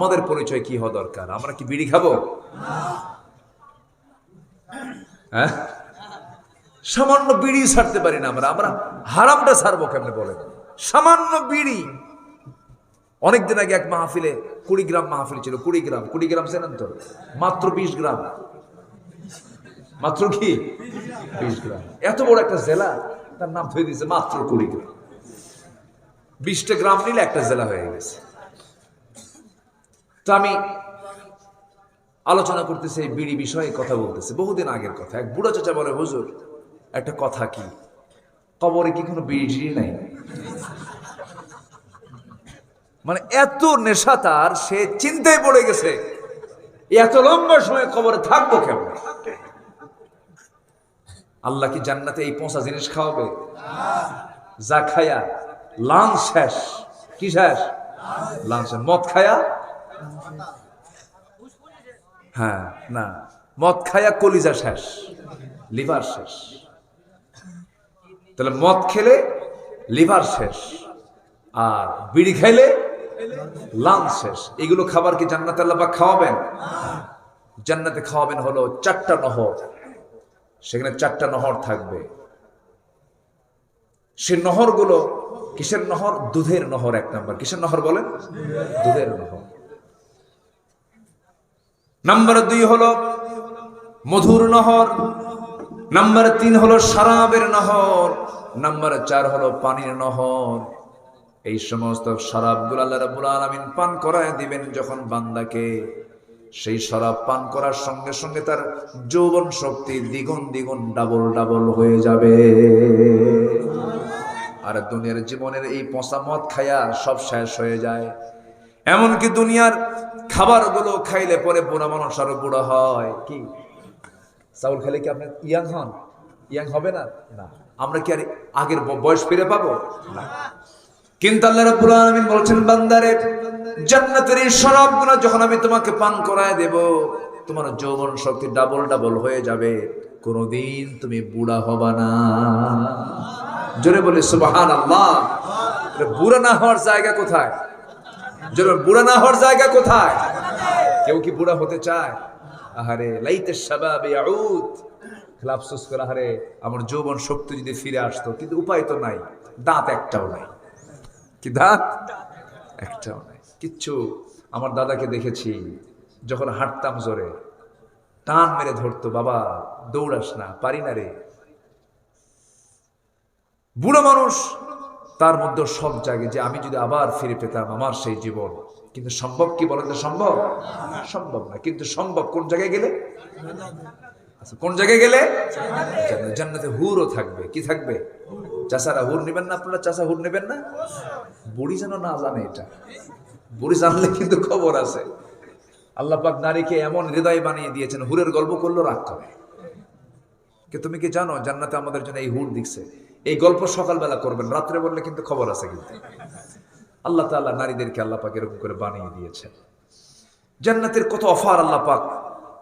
আমাদের পরিচয় কি হওয়া দরকার? আমরা কি বিড়ি খাব? হ্যাঁ? সামান্য বিড়ি ছাড়তে পারি না আমরা। আমরা হারামটা ছাড়বো কেমনে বলেন? সামান্য বিড়ি। অনেকদিন আগে এক মাহফিলে কুড়ি গ্রাম মাহফিল ছিল। কুড়ি গ্রাম। কুড়ি গ্রাম চেনেন তো? মাত্র বিশ গ্রাম। মাত্র কি? বিশ গ্রাম। এত বড় একটা জেলা, তার নাম ধরে দিয়েছে মাত্র কুড়ি গ্রাম। বিশটা গ্রাম নিলে একটা জেলা হয়ে গেছে। তো আমি আলোচনা করতেছে, এই বিড়ি বিষয়ে কথা বলতেছে। বহুদিন আগের কথা। এক বুড়ো চাচা বলে, হুজুর, একটা কথা কি? কবরে কি কোনো বিড়ি টিড়ি নাই? মানে এত নেশা তার, সে চিন্তায় পড়ে গেছে, এত লম্বা সময় কবরে থাকব কেমন? আল্লাহ কি জান্নাতে এই পচা জিনিস খাওয়াবে? যা খায়া লাং শেষ। কি শেষ? লাং শেষ মদ খায়া হ্যাঁ না। মদ খায়া কলিজা শেষ, লিভার শেষ। তাহলে মদ খেলে লিভার শেষ, আর বিড়ি খাইলে লাং শেষ। এগুলো খাবার কি জান্নাতে আল্লাহ খাওয়াবেন? জান্নাতে খাওয়াবেন হলো চারটা নহর। সেখানে চারটা নহর থাকবে। সে নহরগুলো কিসের নহর? দুধের নহর এক নাম্বার। কিসের নহর বলেন? দুধের নহর। নাম্বার দুই হলো মধুর নহর। নাম্বার তিন হলো শরাবের নহর। নাম্বার চার হলো পানির নহর। এই সমস্ত আল্লাহ রাব্বুল আলামিন পান করায় দিবেন যখন বান্দাকে। সেই শরাব পান করার সঙ্গে সঙ্গে তার যৌবন শক্তি দ্বিগুণ দ্বিগুণ ডাবল ডাবল হয়ে যাবে। আর দুনিয়ার জীবনের এই পচা মদ খায়া সব শেষ হয়ে যায়। এমনকি দুনিয়ার খাবারগুলো খাইলে পরে বুড়া মানুষ আরও বুড়া হয়। কি? চাউল খেলে কি আপনি ইয়াং হন? ইয়াং হবে না? না। আমরা কি আর আগের বয়স ফিরে পাবো? না। কিন্তু আল্লাহ রাব্বুল আলামিন বলছেন, বান্দারে, জান্নাতের এই যখন আমি তোমাকে পান করায় দেব, তোমার যৌবন শক্তি ডাবল ডাবল হয়ে যাবে। কোনোদিন তুমি বুড়া হবা না। জোরে বলে সুবহান আল্লাহ বুড়া না হওয়ার জায়গা কোথায়? বল, বুড়া না হওয়ার জায়গা কোথায়? কেউ কি বুড়া হতে চায়? আহারে লাইতে ইয়াউদ। খালি আফসোস করে আহারে আমার যৌবন শক্তি যদি ফিরে আসতো কিন্তু উপায় তো নাই দাঁত একটাও নাই। কি দাঁত? একটাও নাই। কিচ্ছু আমার দাদাকে দেখেছি যখন হাঁটতাম জোরে টান মেরে ধরতো বাবা দৌড়াস না পারি না রে। বুড়ো মানুষ তার মধ্যে সব জাগে যে আমি যদি আবার ফিরে পেতাম আমার সেই জীবন। কিন্তু সম্ভব কি বলেন সম্ভব? সম্ভব না। কিন্তু সম্ভব কোন জায়গায় গেলে? আচ্ছা, কোন জায়গায় গেলে? জান্নাতে। হুরও থাকবে। কি থাকবে? চাষারা হুর নেবেন না আপনারা? চাষা হুর নেবেন না? বুড়ি যেন না জানে এটা। বুড়ি জানলে কিন্তু খবর আছে। আল্লাহ নারীকে এমন হৃদয় বানিয়ে দিয়েছেন হুরের গল্প করল রাগ করে। তুমি কি জানো? জান্নাতে আমাদের জন্য এই হুর দিচ্ছে এই গল্প সকালবেলা করবেন, রাত্রে বললে কিন্তু খবর আছে কিন্তু। আল্লাহ তাআলা নারীদেরকে আল্লাহ পাক এরকম করে বানিয়ে দিয়েছেন। জান্নাতের কত অফার আল্লাহ পাক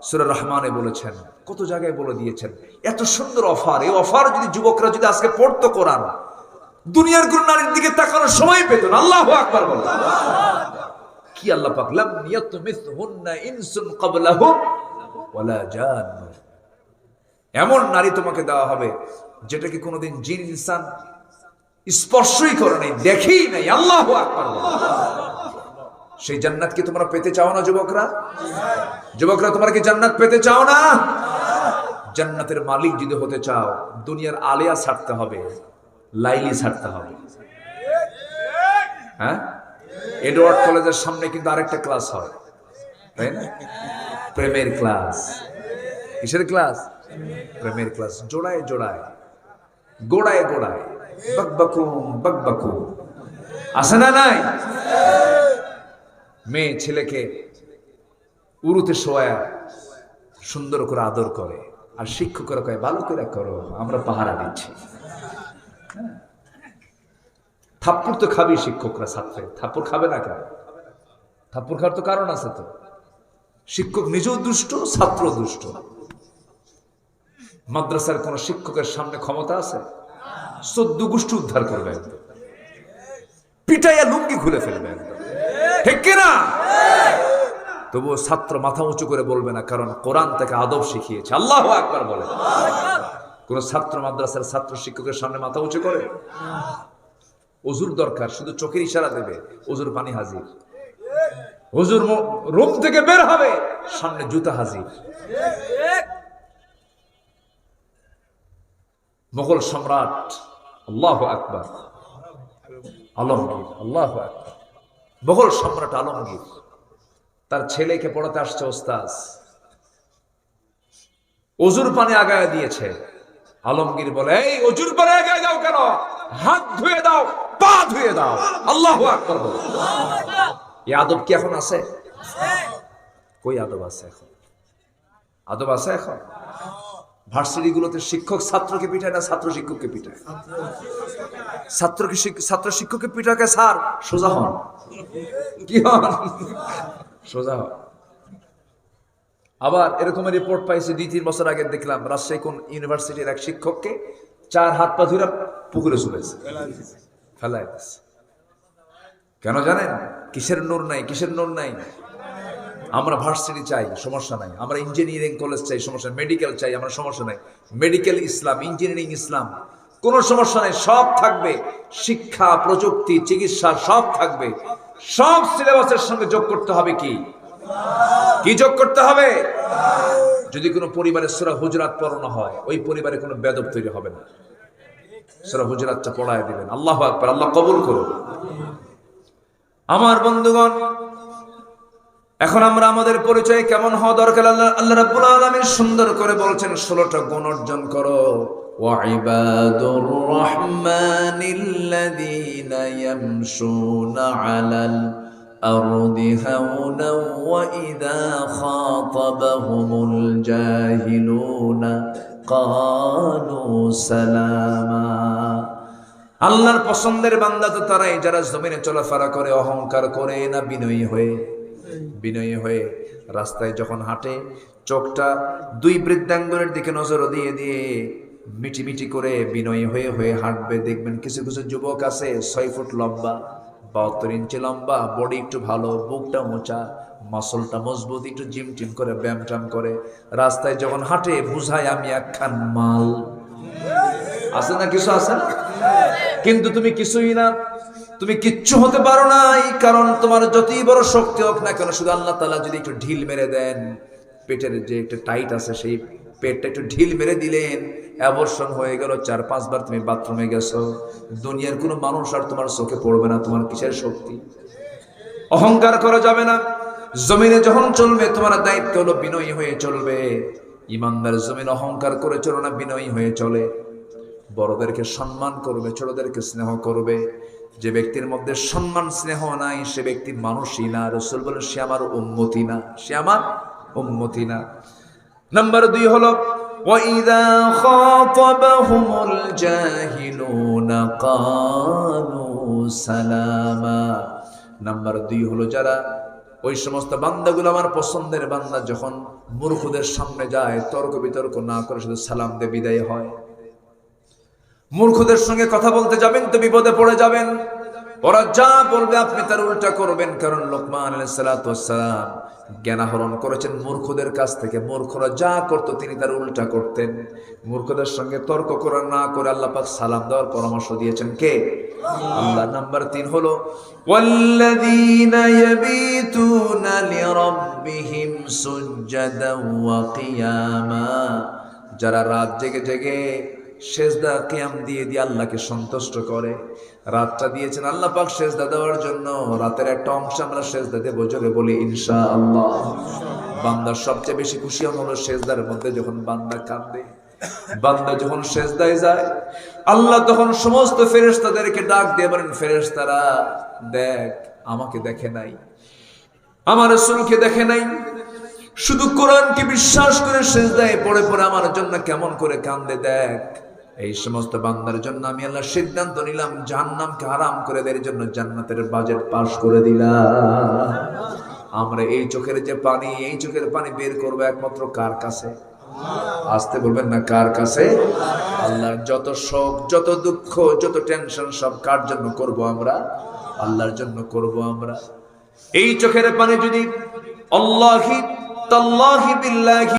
সূরা রহমানে বলেছেন, কত জায়গায় বলে দিয়েছেন, এত সুন্দর অফার। এই অফার যদি যুবকরা যদি আজকে পড়তো কোরআন, দুনিয়ার কোন নারীর দিকে তাকানোর সময় পেত না। আল্লাহু আকবার বলে কি আল্লাহ পাক? লাম ইয়াতমিসহুন্না ইনসুন ক্বাবলাহুম ওয়ালা জান এমন নারী তোমাকে দেওয়া হবে যেটাকে কোনোদিন জিন, ইনসান স্পর্শই করে নাই, দেখেই নাই। আল্লাহ সেই জান্নাত কি তোমরা পেতে চাও না, যুবকরা? যুবকরা, তোমরা কি জান্নাত পেতে চাও না? জান্নাতের মালিক যদি হতে চাও, দুনিয়ার আলিয়া ছাড়তে হবে, লাইলি ছাড়তে হবে। হ্যাঁ? এডওয়ার্ড কলেজের সামনে কিন্তু আরেকটা ক্লাস হয়, তাই না? প্রেমের ক্লাস। কিসের ক্লাস? প্রেমের ক্লাস জোড়ায় জোড়ায় গোড়ায় গোড়ায় বকবকুম বকবকুম আছে না নাই মেয়ে ছেলেকে উরুতে শোয়া সুন্দর করে আদর করে আর শিক্ষকরা কয় ভালো করে করো আমরা পাহারা দিচ্ছি। থাপ্পড় তো খাবি শিক্ষকরা ছাত্রে থাপ্পড় খাবে না কেন থাপ্পড় খাওয়ার তো কারণ আছে তো শিক্ষক নিজেও দুষ্ট ছাত্র দুষ্ট মাদ্রাসার কোন শিক্ষকের সামনে ক্ষমতা আছে? চোদ্দ গোষ্ঠী উদ্ধার করবে একদম। পিটাইয়া লুঙ্গি খুলে ফেলবে একদম। ঠিক কিনা তবুও ছাত্র মাথা উঁচু করে বলবে না, কারণ কোরআন তাকে আদব শিখিয়েছে। আল্লাহ একবার বলে। কোন ছাত্র মাদ্রাসার ছাত্র শিক্ষকের সামনে মাথা উঁচু করে? অজুর দরকার, শুধু চোখের ইশারা দেবে। অজুর পানি হাজির। হুজুর রুম থেকে বের হবে, সামনে জুতা হাজির। মোগল সম্রাট, আল্লাহ আকবর, আলমগীর, আল্লাহ আকবর। মোগল সম্রাট আলমগীর, তার ছেলেকে পড়াতে আসছে ওস্তাজ অজুর পানি আগায় দিয়েছে। আলমগীর বলে, এই অজুর পানি আগায় দাও কেন? হাত ধুয়ে দাও, পা ধুয়ে দাও। আল্লাহ আকবর বলো। এই আদব কি এখন আছে? কই আদব আছে এখন? আদব আছে এখন? ভার্সিটি গুলোতে শিক্ষক ছাত্রকে পিঠায় না ছাত্র শিক্ষককে পিঠায় ছাত্রকে ছাত্র শিক্ষককে পিঠাকে স্যার? সোজা হন। কি হন? সোজা হন। আবার এরকম রিপোর্ট পাইছি, দুই, তিন বছর আগে দেখলাম, রাজশাহী কোন ইউনিভার্সিটির এক শিক্ষককে চার হাত পা ধরে পুকুরে চলেছে ফেলায় কেন জানেন? কিসের নূর নাই, কিসের নূর নাই? আমরা ভার্সিটি চাই, সমস্যা নাই। আমরা ইঞ্জিনিয়ারিং কলেজ চাই, সমস্যা মেডিকেল চাই, আমরা সমস্যা নাই। মেডিকেল ইসলাম ইঞ্জিনিয়ারিং ইসলাম, কোনো সমস্যা নাই, সব থাকবে। শিক্ষা, প্রযুক্তি, চিকিৎসা, সব থাকবে। সব সিলেবাসের সঙ্গে যোগ করতে হবে কি? কি যোগ করতে হবে? যদি কোনো পরিবারের সুরা হুজরাত পড়ানো হয়, ওই পরিবারে কোনো বেদব তৈরি হবে না। সুরা হুজরাতটা পড়ায় দিবেন। আল্লাহ আল্লাহ কবুল করুন। আমার বন্ধুগণ এখন আমরা আমাদের পরিচয় কেমন হওয়া দরকার আল্লাহ আল্লাহ রাব্বুল আলামিন সুন্দর করে বলছেন 16টা গুণ অর্জন করো وعباد الرحمن الذين يمشون على الأرض هونا وإذا خاطبهم الجاهلون قالوا سلاما আল্লাহর পছন্দের বান্দা তো তারাই যারা জমিনে চলাফেরা করে অহংকার করে না বিনয়ী হয়ে বিনয়ী হয়ে রাস্তায় যখন হাঁটে, চোখটা দুই বৃদ্ধাঙ্গনের দিকে নজর দিয়ে দিয়ে মিটি মিটি করে বিনয়ী হয়ে হয়ে হাঁটবে। দেখবেন কিছু কিছু যুবক আছে, ছয় ফুট লম্বা, বাহাত্তর ইঞ্চি লম্বা, বডি একটু ভালো বুকটা মোচা, মাসলটা মজবুত, একটু জিম টিম করে, ব্যায়াম ট্যাম করে। রাস্তায় যখন হাঁটে, বুঝায়, আমি একখান মাল। আছে না কিছু আছে না? কিন্তু তুমি কিছুই না। তুমি কিচ্ছু হতে পারো নাই, কারণ তোমার যতই বড় শক্তি হোক না কেন, শুধু আল্লাহ তালা যদি একটু ঢিল মেরে দেন, পেটের যে একটা টাইট আছে সেই পেটটা একটু ঢিল মেরে দিলেন অ্যাবর্ষণ হয়ে গেল, চার, পাঁচবার তুমি বাথরুমে গেছো, দুনিয়ার কোনো মানুষ আর তোমার চোখে পড়বে না, তোমার কিসের শক্তি? অহংকার করা যাবে না। জমিনে যখন চলবে, তোমার দায়িত্ব হলো বিনয়ী হয়ে চলবে। ইমানদার জমিন অহংকার করে চলো না, বিনয়ী হয়ে চলে। বড়দেরকে সম্মান করবে, ছোটদেরকে স্নেহ করবে। যে ব্যক্তির মধ্যে সম্মান স্নেহ নাই সে ব্যক্তি মানুষই না রসুল বলে সে আমার উন্মতি না সে আমার উন্মতি না নাম্বার দুই হলো وَإِذَا خَاطَبَهُمُ الْجَاهِلُونَ قَالُوا سَلَامًا নাম্বার দুই হলো যারা ওই সমস্ত বান্দাগুলো আমার পছন্দের বান্দা যখন মূর্খদের সামনে যায় তর্ক বিতর্ক না করে শুধু সালাম দিয়ে বিদায় হয় মূর্খদের সঙ্গে কথা বলতে যাবেন তো বিপদে পড়ে যাবেন। ওরা যা বলবে আপনি তার উল্টা করবেন, কারণ লোকমান আলাইসালাম জ্ঞান আহরণ করেছেন মূর্খদের কাছ থেকে। মূর্খরা যা করত তিনি তার উল্টা করতেন। মূর্খদের সঙ্গে তর্ক করা না করে আল্লাপাক সালাম দেওয়ার পরামর্শ দিয়েছেন কে? আল্লাহ। নাম্বার তিন হলো যারা রাত জেগে জেগে সেজদা কিয়াম দিয়ে দিয়ে আল্লাহকে সন্তুষ্ট করে। রাতটা দিয়েছেন আল্লাহ পাক সেজদা দেওয়ার জন্য। রাতের একটা অংশ আমরা সেজদা দেবো, জোরে বলি ইনশা আল্লাহ বান্দার সবচেয়ে বেশি খুশি হলো সেজদার মধ্যে যখন বান্দা কাঁদে। বান্দা যখন সেজদায় যায়, আল্লাহ তখন সমস্ত ফেরেশতাদেরকে ডাক দিয়ে বলেন, ফেরেশতারা, দেখ, আমাকে দেখে নাই। আমার রসুলকে দেখে নাই। শুধু কোরআনকে বিশ্বাস করে সেজদায় পড়ে পড়ে আমার জন্য কেমন করে কান্দে দেখ। এই সমস্ত বান্দার জন্য আমি আল্লাহ সিদ্ধান্ত নিলাম জান্নামকে হারাম করে দেওয়ার জন্য জান্নাতের বাজেট পাস করে দিলাম। আমরা এই চোখের যে পানি, এই চোখের পানি বের করব একমাত্র কার কাছে? আসতে বলবেন না কার কাছে? আল্লাহর যত শোক, যত দুঃখ, যত টেনশন সব কার জন্য করব আমরা? আল্লাহর জন্য করব আমরা। এই চোখের পানি যদি আল্লাহি, তাল্লাহি বিল্লাহি